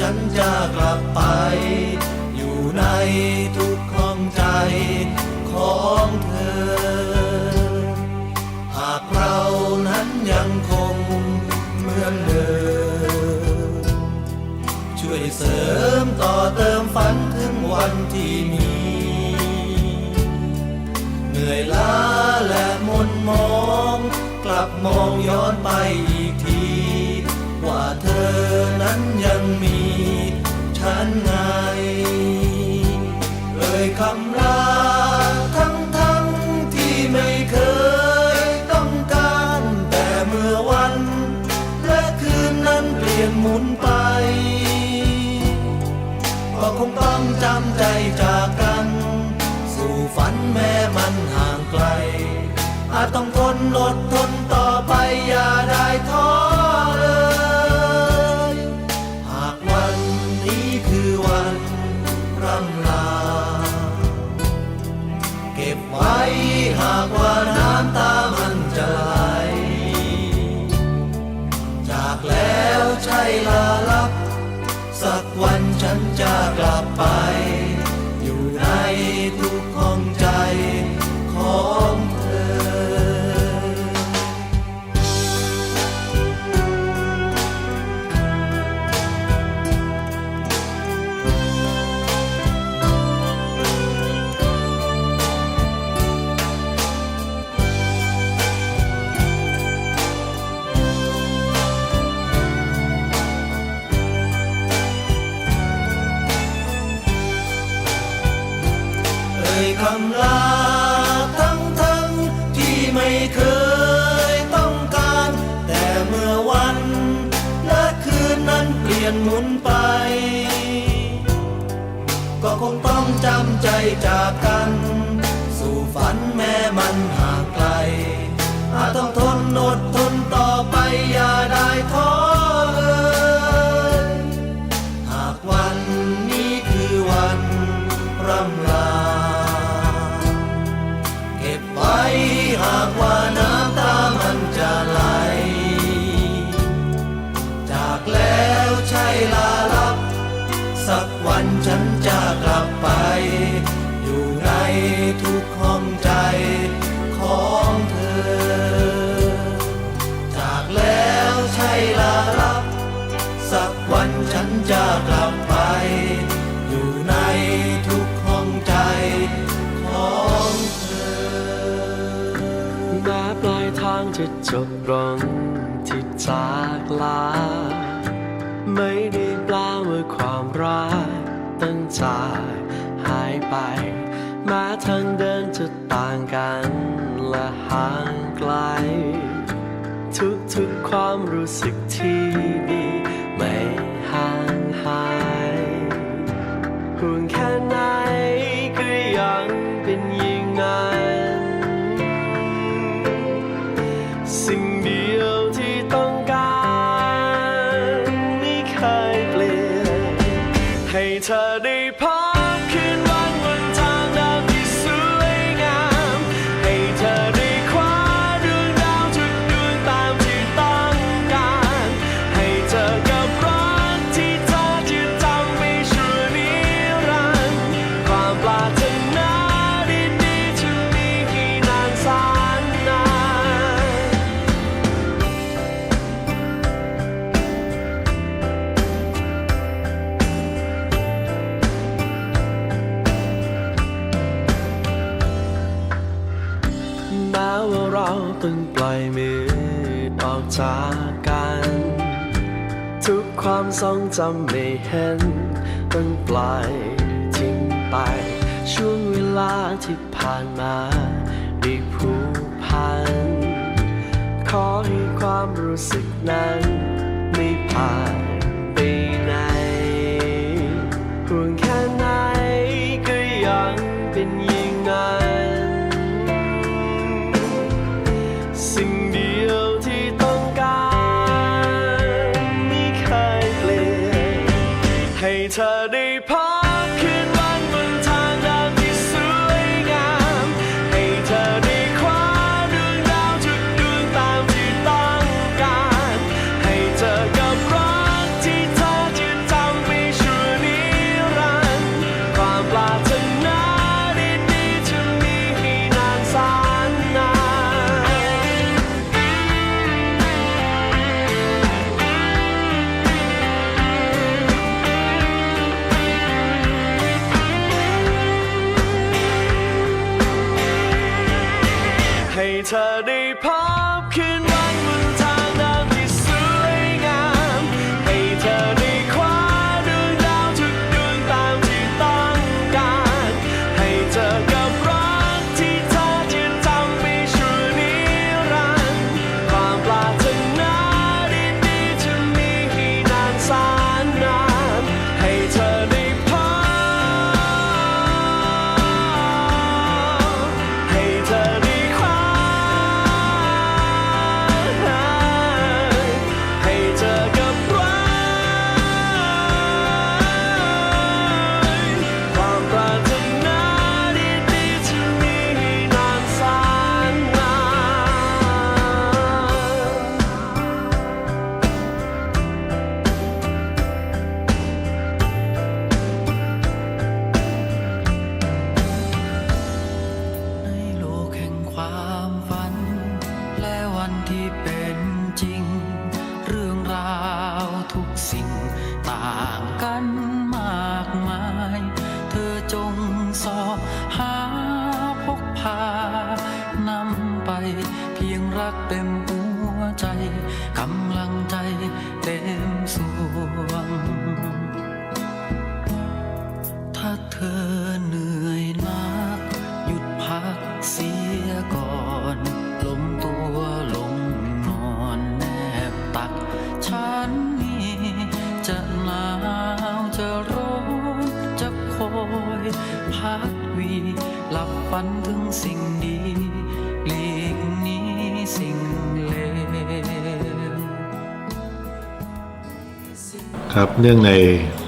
ฉันจะกลับไป อยู่ในทุกห้องใจของเธอ หากเรานั้นยังคงเหมือนเดิมช่วยเสริมต่อเติมฝันถึงวันที่มีเหนื่อยล้าและมนมอง กลับมองย้อนไปอีกที ว่าเธอนั้นยังมีฉันไงเอ่ยคำลาทั้งทั้งที่ไม่เคยต้องการ แต่เมื่อวัน และคืนนั้นเปลี่ยนหมุนไปก็คงต้องจำใจจากกัน สู่ฝันแม้มันห่างไกล อาจต้องทนอด ฉันจะกลับไป ยนหมุนไป ก็คงต้องจำใจจากกัน สู่ฝันแม้มันห่างไกลอาจต้องทนอดทนต่อไปอย่าได้ท้อ วันฉันจะกลับไป อยู่ในทุกห้องใจของเธอแม้ปลายทางจะจบลงที่จากลา ไม่ได้แปลว่าความรักต้องจากหายไปแม้ทางเดินจะต่างกันและห่างไกล ทุกๆความรู้สึกที่ดี ให้เธอได้พัก จากกัน ทุกความทรงจำไม่เห็นต้องปล่อยทิ้งไป ช่วงเวลาที่ผ่านมาได้ผูกพัน ขอให้ความรู้สึกนั้นไม่ผ่าน พียงรักเต็มหัวใจกำลังใจเต็มสวง ถ้าเธอเหนื่อยนัก หยุดพักเสียก่อนล้มตัวลงนอนแนบตัก ฉันนี่จะหนาวจะร้อนจะคอย พักวี หลับฝันถึงสิ่งดี ครับเนื่องใน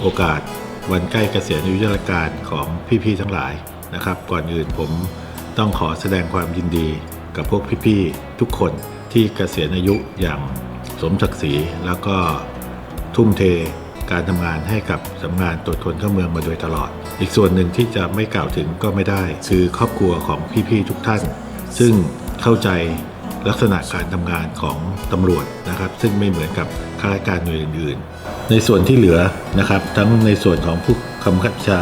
โอกาสวันใกล้เกษียณอายุราชการของพี่ๆทั้งหลายนะครับ ก่อนอื่นผมต้องขอแสดงความยินดีกับพวกพี่ๆทุกคนที่เกษียณอายุอย่างสมศักดิ์ศรีแล้วก็ทุ่มเทการทำงานให้กับสำนักงานตรวจคนเข้าเมืองมาโดยตลอด อีกส่วนหนึ่งที่จะไม่กล่าวถึงก็ไม่ได้ คือครอบครัวของพี่ๆทุกท่าน ซึ่งเข้าใจลักษณะการทำงานของตำรวจนะครับ ซึ่งไม่เหมือนกับข้าราชการหน่วยอื่นๆ ในส่วนที่เหลือนะครับ ทั้งในส่วนของผู้คำคับชา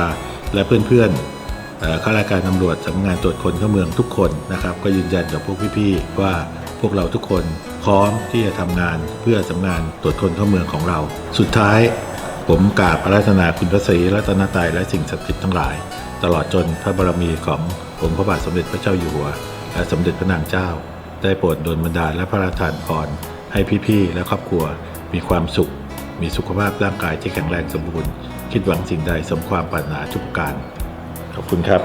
และเพื่อนๆเอ่อข้าราชการตำรวจสำนักงานตรวจคนเข้าเมืองทุกคนนะครับ ก็ยืนยันกับพวกพี่ๆว่าพวกเราทุกคนพร้อมที่จะทำงานเพื่อสำนักงานตรวจคนเข้าเมืองของเรา สุดท้ายผมกราบอาราธนาคุณพระศรีรัตนตรัยและสิ่งศักดิ์สิทธิ์ทั้งหลาย ตลอดจนพระบารมีขององค์พระบาทสมเด็จพระเจ้าอยู่หัว และสมเด็จพระนางเจ้า ได้โปรดดลบันดาลและพระราชทานพรให้พี่ๆและครอบครัวมีความสุข มีสุขภาพร่างกายที่แข็งแรงสมบูรณ์ คิดหวังสิ่งใดสมความปรารถนาทุกประการ ขอบคุณครับ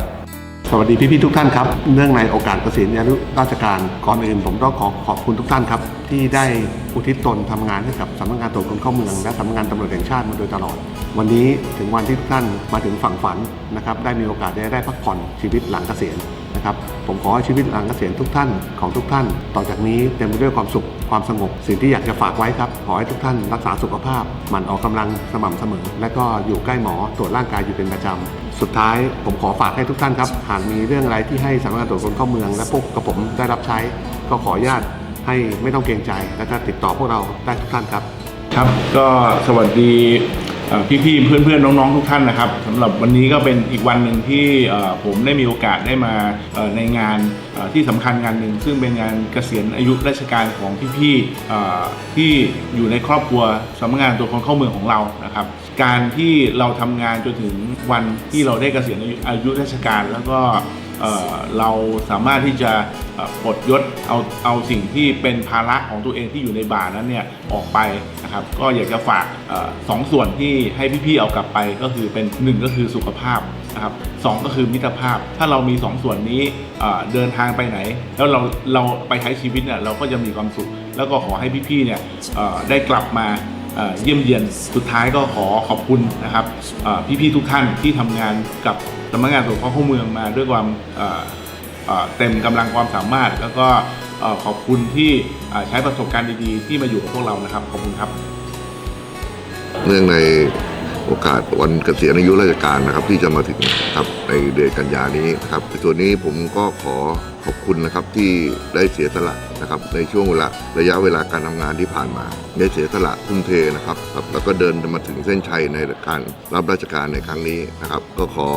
สวัสดีพี่ๆทุกท่านครับ เนื่องในโอกาสเกษียณอายุราชการก่อนอื่นผมต้องขอขอบคุณทุกท่านครับ ที่ได้อุทิศตนทำงานให้กับสำนักงานตรวจคนเข้าเมืองและสำนักงานตำรวจแห่งชาติมาโดยตลอด วันนี้ถึงวันที่ทุกท่านมาถึงฝั่งฝันนะครับได้มีโอกาสได้ได้พักผ่อนชีวิตหลังเกษียณ นะครับผมขอให้ชีวิตหลังเกษียณทุกท่านของทุกท่าน ต่อจากนี้เต็มไปด้วยความสุขความสงบ สิ่งที่อยากจะฝากไว้ครับขอให้ทุกท่านรักษาสุขภาพหมั่นออกกำลังสม่ำเสมอ และก็อยู่ใกล้หมอตรวจร่างกายอยู่เป็นประจำสุดท้ายผมขอฝากให้ทุกท่านครับหากมีเรื่องอะไรที่ให้สำนักงานตรวจคนเข้าเมือง และพวกกับผมได้รับใช้ ก็ขออนุญาตให้ไม่ต้องเกรงใจและก็ติดต่อพวกเราได้ทุกท่านครับครับก็สวัสดี พี่ๆเพื่อนๆน้องๆทุกท่านนะครับสำหรับวันนี้ก็เป็นอีกวันหนึ่งที่ผมได้มีโอกาสได้มาในงานที่สำคัญงานหนึ่งซึ่งเป็นงานเกษียณอายุราชการของพี่ๆที่อยู่ในครอบครัวสำนักงานตัวคนเข้าเมืองของเรานะครับ การที่เราทำงานจนถึงวันที่เราได้เกษียณอายุราชการแล้วก็ เเราสามารถที่จะปลดยศเอาเอาสิ่งที่เป็นภาระของตัวเองที่อยู่ในบ่านั้นเนี่ยออกไปนะครับก็อยากจะฝากออสองส่วนที่ให้พี่ๆเอากลับไปก็คือเป็นหนึ่งก็คือสุขภาพนะครับสองก็คือมิตรภาพ ถ้าเรามีสองส่วนนี้เเดินทางไปไหน แล้วเราเราไปใช้ชีวิตเนี่ยเราก็จะมีความสุข แล้วก็ขอให้พี่ๆเนี่ยได้กลับมาเยี่ยมเยียนสุดท้ายก็ขอขอบคุณนะครับพี่ๆทุกท่านที่ทำงานกับ สำนักงานตรวจคนเข้าเมืองมาด้วยความเต็มกำลังความสามารถ แล้วก็เอ่อขอบคุณที่ใช้ประสบการณ์ดีๆ ที่มาอยู่กับพวกเรานะครับ ขอบคุณครับ เรื่องใน โอกาสวันเกษียณอายุราชการนะครับ ที่จะมาถึงครับในเดือนกันยานี้นะครับในส่วนนี้ผมก็ขอขอบคุณนะครับที่ได้เสียสละนะครับในช่วงเวลาระยะเวลาการทำงานที่ผ่านมาได้เสียสละทุ่มเทนะครับครับ แล้วก็เดินมาถึงเส้นชัยในการรับราชการในครั้งนี้นะครับ ก็ขอ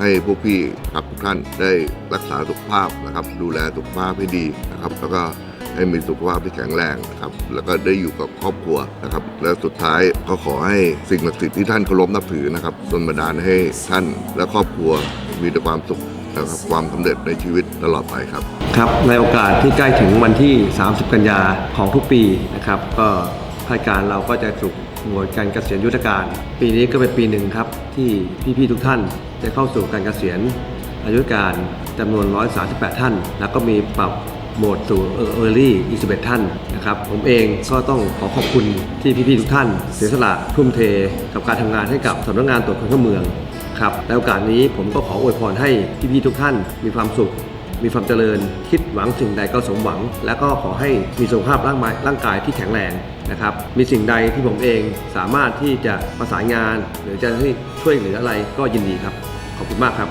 ให้พวกพี่ครับทุกท่านได้รักษาสุขภาพนะครับ ดูแลสุขภาพให้ดีนะครับ แล้วก็ ให้มีสุขภาพที่แข็งแรงนะครับ แล้วก็ได้อยู่กับครอบครัวนะครับ และสุดท้ายก็ขอให้สิ่งศักดิ์สิทธิ์ที่ท่านเคารพนับถือนะครับดลบันดาลให้ท่านและครอบครัวมีแต่ความสุขนะครับความสำเร็จในชีวิตตลอดไปครับ ครับ ในโอกาสที่ใกล้ถึงวันที่ 30 กันยาของทุกปีนะครับ ก็รายการเราก็จะถูกหน่วยการเกษียณยุทธการ ปีนี้ก็เป็นปีหนึ่งครับ ที่พี่ๆทุกท่านจะเข้าสู่การเกษียณอายุการจำนวน 138 ท่าน แล้วก็มีปรับ โหมดสู่เออร์ลี่อีก11ท่านนะครับ ผมเองก็ต้องขอขอบคุณที่พี่ๆทุกท่าน เสียสละทุ่มเทกับการทำงานให้กับสำนักงานตรวจคนเข้าเมืองครับในโอกาสนี้ผมก็ขออวยพรให้พี่ๆทุกท่านมีความสุขมีความเจริญคิดหวังสิ่งใดก็สมหวัง และก็ขอให้มีสุขภาพร่างกายร่างกายที่แข็งแรงนะครับ มีสิ่งใดที่ผมเองสามารถที่จะประสานงาน หรือจะให้ช่วยเหลืออะไรก็ยินดีครับ ขอบคุณมากครับ